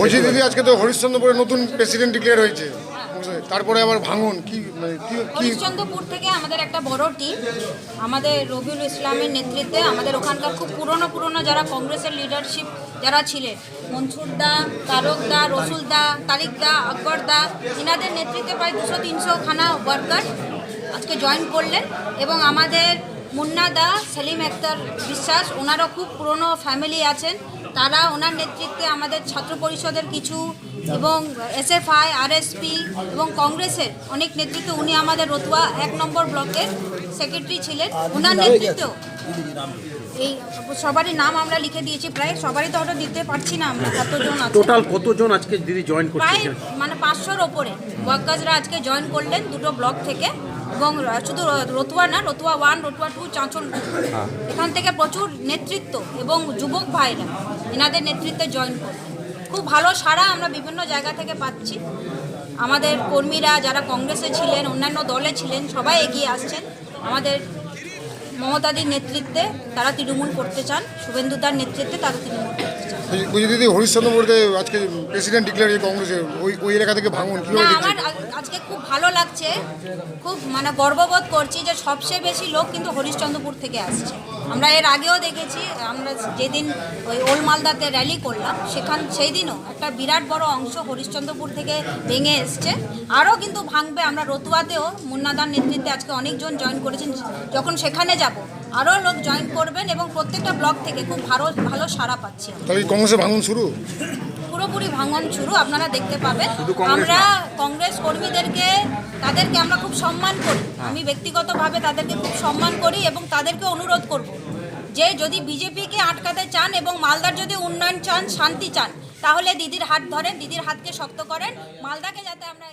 বলছি, দিদি, আজকে তো হরিশ্চন্দ্রপুরে নতুন প্রেসিডেন্ট ডিক্লেয়ার হয়েছে। তারপরে আবার ভাঙন, কি মানে কি হরিশ্চন্দ্রপুর থেকে আমাদের একটা বড় টিম আমাদের রবিউল ইসলামের নেতৃত্বে আমাদের ওখানকার খুব পুরনো পুরনো যারা কংগ্রেসের লিডারশিপ যারা ছিলেন, মনসুর দা, তারক দা, রসুল দা, তারিক দা, আকবর দা, ইনাদের নেতৃত্বে প্রায় দুশো, তিনশো খানা ওয়ার্কার আজকে জয়েন করলেন এবং আমাদের মুন্না দা, সেলিম আক্তার বিশ্বাস, ওনারও খুব পুরনো ফ্যামিলি আছেন। তারা ওনার নেতৃত্বে আমাদের ছাত্র পরিষদের কিছু এবং এসএফআই আরএসপি এবং কংগ্রেসের অনেক নেতৃত্ব উনি আমাদের রতুয়া এক নম্বর ব্লকের সেক্রেটারি ছিলেন। ওনার নেতৃত্বেও এই সবারই নাম আমরা লিখে দিয়েছি প্রায় সবারই তো হয়তো দিতে পারছি না আমরা কতজন আছে? টোটাল কতজন আজকে দিদি জয়েন করছে প্রায় এখানে? মানে পাঁচশোর ওপরে। ওয়ার্কার্সরা আজকে জয়েন করলেন দুটো ব্লক থেকে এবং শুধু রতুয়া না রতুয়া ওয়ান রতুয়া টু চাঁচল এখান থেকে প্রচুর নেতৃত্ব এবং যুবক ভাইরা এনাদের নেতৃত্বে জয়েন করলেন। খুব ভালো সাড়া আমরা বিভিন্ন জায়গা থেকে পাচ্ছি। আমাদের কর্মীরা যারা কংগ্রেসে ছিলেন অন্যান্য দলে ছিলেন সবাই এগিয়ে আসছেন। আমাদের মমতাদির নেতৃত্বে তারা তৃণমূল করতে চান শুভেন্দুদার নেতৃত্বে তারা তৃণমূল করতে চান। দিদি হরিশ্চন্দ্রপুরতে আজকে প্রেসিডেন্ট ডিক্লেয়ার হয়েছে কংগ্রেসের ওই ওই এলাকা থেকে ভাঙন না আমার আজকে খুব ভালো লাগছে খুব মানে গর্ববোধ করছি যে সবচেয়ে বেশি লোক কিন্তু হরিশ্চন্দ্রপুর থেকে আসছে। আমরা এর আগেও দেখেছি, আমরা যেদিন ওই ওল মালদাতে র্যালি করলাম, সেখান সেই দিনও একটা বিরাট বড় অংশ হরিশ্চন্দ্রপুর থেকে ভেঙে এসছে। আরও কিন্তু ভাঙবে, আমরা রতুয়াতেও মুন্নাদার নেতৃত্বে আজকে অনেকজন জয়েন করেছেন। যখন সেখানে যাব, আরও লোক জয়েন করবেন এবং প্রত্যেকটা ব্লক থেকে খুব ভালো ভালো সাড়া পাচ্ছি ভাঙন শুরু? পুরোপুরি ভাঙন শুরু আপনারা দেখতে পাবেন। আমরা কংগ্রেস কর্মীদেরকে তাদেরকে আমরা খুব সম্মান করি। আমি ব্যক্তিগতভাবে তাদেরকে খুব সম্মান করি এবং তাদেরকে অনুরোধ করব যে যদি বিজেপিকে আটকাতে চান এবং মালদার যদি উন্নয়ন চান শান্তি চান তাহলে দিদির হাত ধরেন দিদির হাতকে শক্ত করেন। মালদাকে যাতে আমরা